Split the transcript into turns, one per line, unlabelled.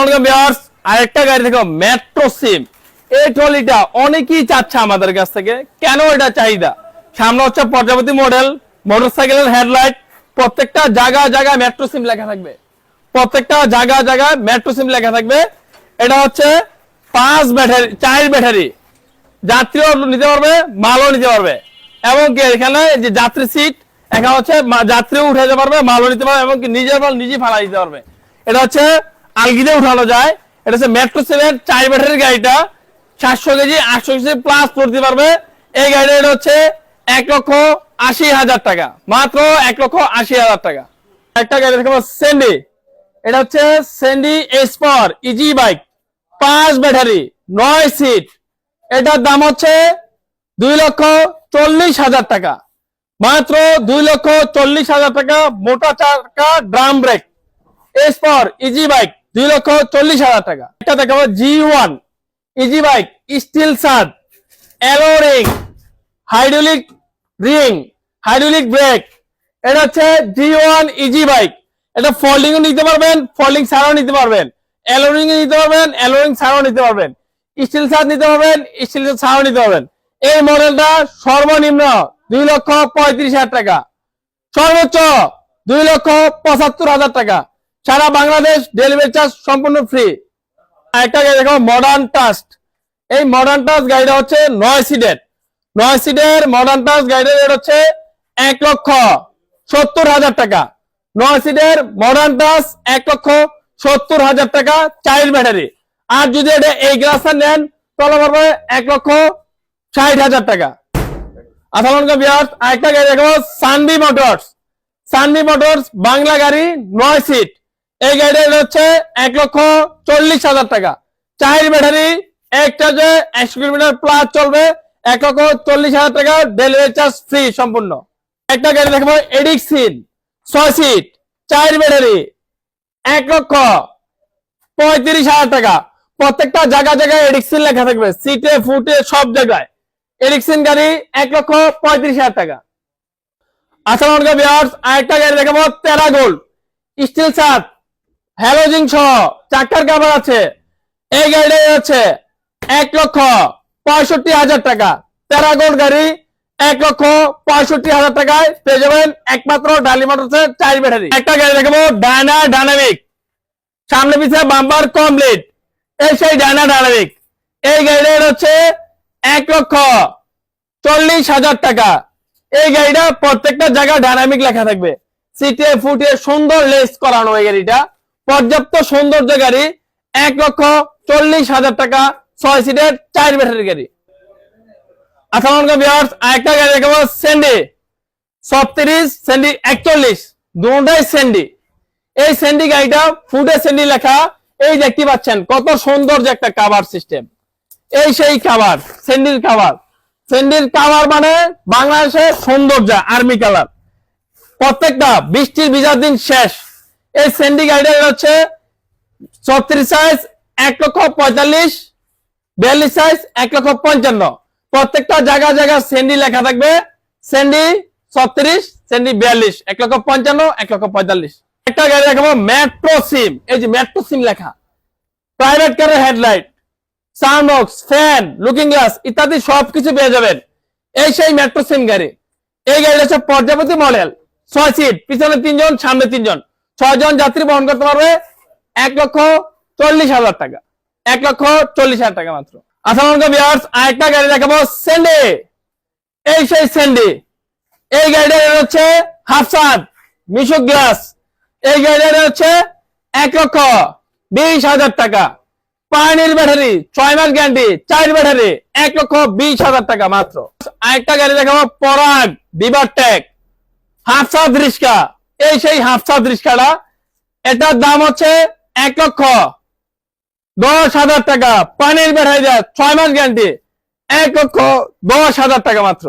আসসালামু বিয়ার্স আরেকটা গাড়ি দেখো মেট্রো সিম এই ট্রলিটা অনেকেই চাচ্ছে আমাদের কাছ থেকে। কেন এটা চাহিদা? সামনে হচ্ছে প্রজাপতি মডেল, মোটরসাইকেলের হেডলাইট। প্রত্যেকটা জায়গা জায়গায় মেট্রো সিম লেখা থাকবে। প্রত্যেকটা জায়গা জায়গায় মেট্রো সিম লেখা থাকবে। এটা হচ্ছে পাঁচ ব্যাটারি, চার ব্যাটারি। যাত্রীও নিতে পারবে, মালও নিতে পারবে। এবং এখানে যে যাত্রী সিট এখানে হচ্ছে যাত্রীও উঠে যেতে পারবে, মালও নিতে পারবে, এবং নিজের মাল নিজে ফালা দিতে পারবে। এটা হচ্ছে আলগিতে উঠানো যায়। এটা হচ্ছে মেট্রো সেভেন চার ব্যাটারির গাড়িটা। সাতশো কেজি, আটশো কেজি প্লাস পড়তে পারবে। এই গাড়িটা হচ্ছে এক লক্ষ আশি হাজার টাকা। মাত্র এক লক্ষ আশি হাজার টাকা। একটা গাড়ি দেখাবো সেন্ডি এটা হচ্ছে সেন্ডি এসপর ইজি বাইক পাঁচ ব্যাটারি, নয় সিট এটার দাম হচ্ছে দুই লক্ষ চল্লিশ হাজার টাকা। মাত্র দুই লক্ষ চল্লিশ হাজার টাকা মোটা চাকা ড্রাম ব্রেক এসপর ইজি বাইক দুই লক্ষ চল্লিশ হাজার টাকা। এটা দেখাবো G one easy bike steel সাদ alloy ring hydraulic ring hydraulic brake এটা হচ্ছে জি ওয়ান ইজি বাইক এটা ফোল্ডিং নিতে পারবেন ফোল্ডিং ছাড়াও নিতে পারবেন। অ্যালোরিং নিতে পারবেন অ্যালোরিং ছাড়াও নিতে পারবেন। স্টিল সাদ নিতে পারবেন স্টিল ছাড়াও নিতে পারবেন। এই মডেলটা সর্বনিম্ন দুই লক্ষ পঁয়ত্রিশ হাজার টাকা। সর্বোচ্চ দুই লক্ষ পঁচাত্তর হাজার টাকা। সারা বাংলাদেশ ডেলিভারি চার্জ সম্পূর্ণ ফ্রি একটা গাড়ি দেখো মডার্ন টাস্ট এই মডার্ন টাস্ট গাড়িটা হচ্ছে নয় সিটের নয় সিটের মডার্ন টাস্ট গাড়িটার রেট হচ্ছে এক লক্ষ সত্তর হাজার টাকা। নয় সিটের মডার্ন টাস্ট এক লক্ষ সত্তর হাজার টাকা চাইল্ড ব্যাটারি আর যদি এটা এই গ্লাসটা নেন, তাহলে পড়বে এক লক্ষ ষাট হাজার টাকা। আসসালামু বিয়ার্স আরেকটা গাড়ি দেখাবো সানবি মোটরস সানবি মোটরস বাংলা গাড়ি, নয় সিট এই এটা হচ্ছে এক লক্ষ চল্লিশ হাজার টাকা। চার ব্যাটারি একটা যে একশো কিলোমিটার প্লাস চলবে। এক লক্ষ চল্লিশ হাজার টাকা ডেলিভারি চার্জ ফ্রি সম্পূর্ণ। একটা গাড়ি দেখাবো এডিক্সিন ছয় সিট চার ব্যাটারি এক লক্ষ পঁয়ত্রিশ হাজার টাকা। প্রত্যেকটা জায়গা জায়গায় এডিক্সিন লেখা থাকবে সিটে ফুটে সব জায়গায়। এরিকসেন গাড়ি এক লক্ষ পঁয়ত্রিশ হাজার টাকা। আসসালাম বিয়ার্স আরেকটা গাড়ি দেখাবো তেরা গোল্ড স্টিল সাত হ্যালোজিং সহ চাকার কাভার আছে। এই গাড়িটা হচ্ছে এক লক্ষ পঁয়ষট্টি হাজার টাকা। তেরা গাড়ি, এক লক্ষ পঁয়ষট্টি হাজার টাকায় পেয়ে যাবেন একমাত্র ডালি মোটরসের চার ব্যাটারি। একটা গাড়ি দেখাবো, ডায়না ডায়নামিক সামনে পিছিয়ে বাম্পার কমপ্লিট। এই সেই ডায়না ডায়নামিক এই গাড়িটা হচ্ছে এক লক্ষ চল্লিশ হাজার টাকা। এই গাড়িটা প্রত্যেকটা জায়গায় ডাইনামিক লেখা থাকবে। সিটে ফুটে সুন্দর লেস করানো এই গাড়িটা। পর্যাপ্ত সৌন্দর্য গাড়ি, এক লক্ষ চল্লিশ হাজার টাকা, ছয় সিটের চার ব্যাটারি গাড়ি। বিয়ার্স আরেকটা গাড়ি দেখাবো স্যান্ডি ছত্রিশ স্যান্ডি একচল্লিশ, দুটাই স্যান্ডি এই স্যান্ডি গাড়িটা ফুটে স্যান্ডি লেখা, এই দেখতে পাচ্ছেন কত সুন্দর যে একটা কাভার সিস্টেম এই সেই খাবার সেন্ডির খাবার সেন্ডির খাবার মানে বাংলাদেশের সৌন্দর্য আর্মি কালার প্রত্যেকটা বৃষ্টির বিজার দিন শেষ। এই সেন্ডি গাড়িটা হচ্ছে ছত্রিশ সাইজ এক লক্ষ পঁয়তাল্লিশ, বিয়াল্লিশ সাইজ এক লক্ষ পঞ্চান্ন। প্রত্যেকটা জায়গা জায়গা সেন্ডি লেখা থাকবে। সেন্ডি ছত্রিশ সেন্ডি বিয়াল্লিশ, এক লক্ষ পঞ্চান্ন, এক লক্ষ পঁয়তাল্লিশ। একটা গাড়ি দেখাবো মেট্রো সিম এই যে মেট্রো সিম লেখা। প্রাইভেট কারের headlight sound box fan looking glass ইত্যাদি সবকিছু পেয়ে যাবেন। এই সেই মেট্রো সিম গাড়ি। এই গাড়িটা হচ্ছে পর্যাপতি মডেল ছয় সিট পিছনে তিনজন, সামনে তিনজন। ছয় জন যাত্রী বহন করতে পারবে এক লক্ষ চল্লিশ হাজার টাকা। এক লক্ষ চল্লিশ হাজার টাকা মাত্র। আসসালাম বিয়ার্স আরেকটা গাড়ি দেখাবো সেন্ডে এই সেই সেন্ডি এই গাড়িটা হচ্ছে হাফসাদ মিশুক গ্লাস এই গাড়িটা হচ্ছে এক লক্ষ বিশ হাজার টাকা। পানির ব্যাটারি, ছয় মাস গ্যারান্টি, চার ব্যাটারি, এক লক্ষ বিশ হাজার টাকা মাত্র। আরেকটা গাড়ি দেখাবো পরাগ বিবার ট্যাগ হাফসাদ রিক্সা এই সেই হাফসা রিক্সাটা এটার দাম হচ্ছে এক লক্ষ দশ হাজার টাকা। পানির বেড়াই যায়, ছয় মাস গ্যারান্টি এক লক্ষ দশ হাজার টাকা মাত্র।